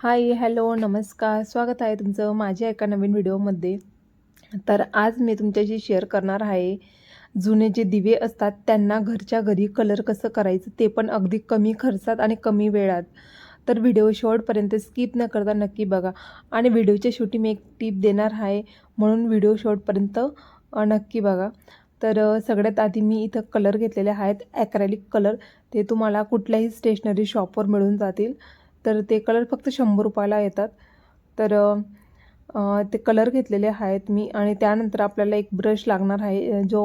Hi hello नमस्कार. स्वागत आहे तुमचं माझ्या एका नवीन व्हिडिओमध्ये. तर आज मी तुमच्याशी शेअर करणार आहे. जुने जे दिवे असतात त्यांना घरच्या घरी कलर कसं करायचं ते पण अगदी कमी खर्चात आणि कमी वेळात. तर व्हिडिओ शेवटपर्यंत स्किप न करता नक्की बघा. आणि व्हिडिओच्या शेवटी मी एक टीप देणार आहे म्हणून व्हिडिओ शेवटपर्यंत नक्की बघा. तर सगळ्यात आधी मी इथं कलर घेतलेले आहेत. ॲक्रेलिक कलर ते तुम्हाला कुठल्याही स्टेशनरी शॉपवर मिळून जातील. तर ते कलर फक्त शंभर रुपयाला येतात. तर ते कलर घेतलेले आहेत मी आणि त्यानंतर आपल्याला एक ब्रश लागणार आहे जो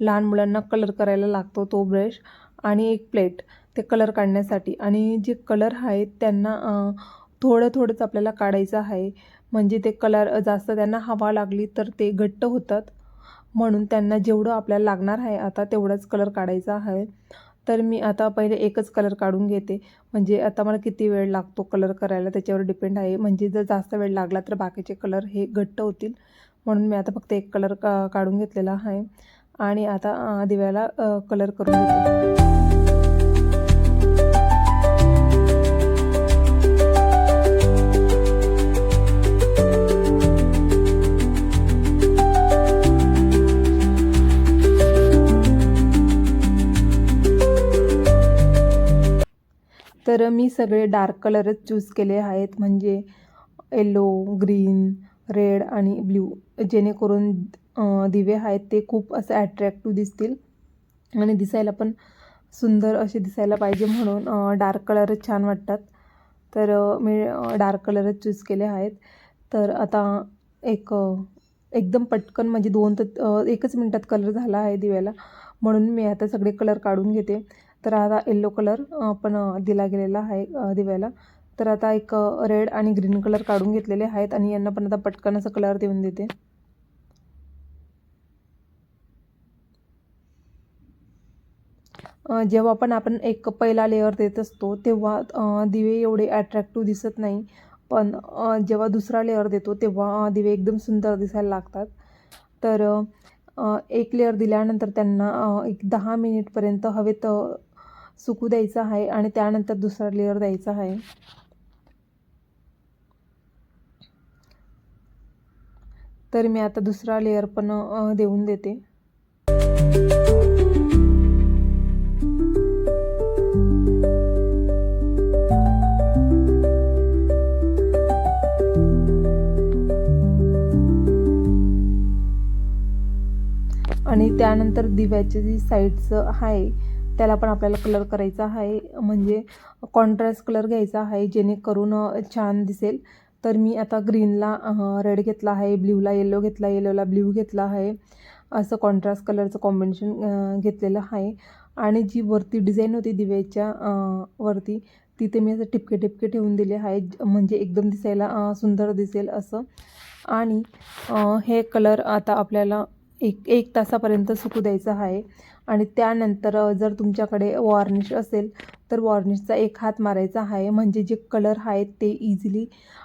लहान मुलांना कलर करायला लागतो तो ब्रश आणि एक प्लेट ते कलर काढण्यासाठी. आणि जे कलर आहेत त्यांना थोडं थोडंच आपल्याला काढायचं आहे. म्हणजे ते कलर जास्त त्यांना हवा लागली तर ते घट्ट होतात. म्हणून त्यांना जेवढं आपल्याला लागणार आहे आता तेवढाच कलर काढायचा आहे. तर मी आता पहिले एकच कलर काढून घेते. म्हणजे आता मला किती वेळ लागतो कलर करायला त्याच्यावर डिपेंड आहे. म्हणजे जर जास्त वेळ लागला तर बाकीचे कलर हे घट्ट होतील. म्हणून मी आता फक्त एक कलर का काढून घेतलेला आहे. आणि आता दिव्याला कलर करून घेते. तर मी सगळे डार्क कलरच चूज केले आहेत. म्हणजे येलो ग्रीन रेड आणि ब्ल्यू जेणेकरून दिवे आहेत ते खूप असं ॲट्रॅक्टिव्ह दिसतील. आणि दिसायला पण सुंदर असे दिसायला पाहिजे म्हणून डार्क कलरच छान वाटतात. तर मी डार्क कलरच चूज केले आहेत. तर आता एक एकदम पटकन म्हणजे दोन तर एकच मिनटात कलर झाला आहे दिव्याला. म्हणून मी आता सगळे कलर काढून घेते. तर आता येल्लो कलर पण दिला गेलेला आहे दिव्याला. तर आता एक रेड आणि ग्रीन कलर काढून घेतलेले आहेत आणि यांना पण आता पटकन कलर देऊन देते. जेव्हा पण आपण एक पहिला लेअर देत असतो तेव्हा दिवे एवढे ॲट्रॅक्टिव्ह दिसत नाही. पण जेव्हा दुसरा लेअर देतो तेव्हा दिवे एकदम सुंदर दिसायला लागतात. तर एक लेअर दिल्यानंतर त्यांना एक दहा मिनिटपर्यंत हवेत सुकू द्यायचं आहे आणि त्यानंतर दुसरा लेअर द्यायचा आहे. तर मी आता दुसरा लेअर पण देऊन देते. आणि त्यानंतर दिव्याचे जी साईडचं आहे त्याला पण आपल्याला कलर करायचा आहे. म्हणजे कॉन्ट्रास्ट कलर घ्यायचा आहे जेणेकरून छान दिसेल. तर मी आता ग्रीनला रेड घेतला आहे ब्ल्यूला येलो घेतला येलोला ब्ल्यू घेतला आहे. असं कॉन्ट्रास्ट कलरचं कॉम्बिनेशन घेतलेलं आहे. आणि जी वरती डिझाईन होती दिव्याच्या वरती तिथे मी असं ठिपके ठिपके ठेवून दिले आहे. ज- म्हणजे एकदम दिसायला सुंदर दिसेल असं. आणि हे कलर आता आपल्याला एक एक तासापर्यंत सुकू द्यायचं आहे. आणि त्यानंतर जर तुमच्याकडे वॉर्निश असेल तर वॉर्निशचा एक हात मारायचा आहे. म्हणजे जे कलर आहेत ते इझिली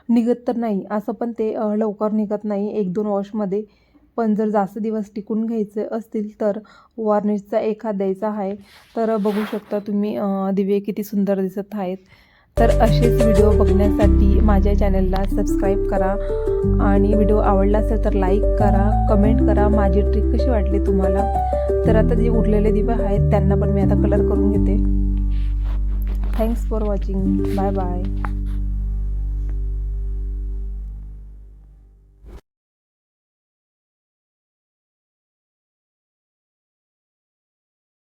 निघत तर नाही. असं पण ते लवकर निघत नाही. एक दोन वॉशमध्ये पण जर जास्त दिवस टिकून घ्यायचे असतील तर वॉर्निशचा एक हात द्यायचा आहे. तर बघू शकता तुम्ही दिवे किती सुंदर दिसत आहेत. तर असेच व्हिडिओ बघण्यासाठी माझ्या चॅनलला सबस्क्राईब करा. आणि व्हिडिओ आवडला असेल तर लाईक करा कमेंट करा. माझी ट्रिक कशी वाटली तुम्हाला? तर आता जे उरलेले दिवे आहेत त्यांना पण मी आता कलर करून घेते. Thanks for watching bye bye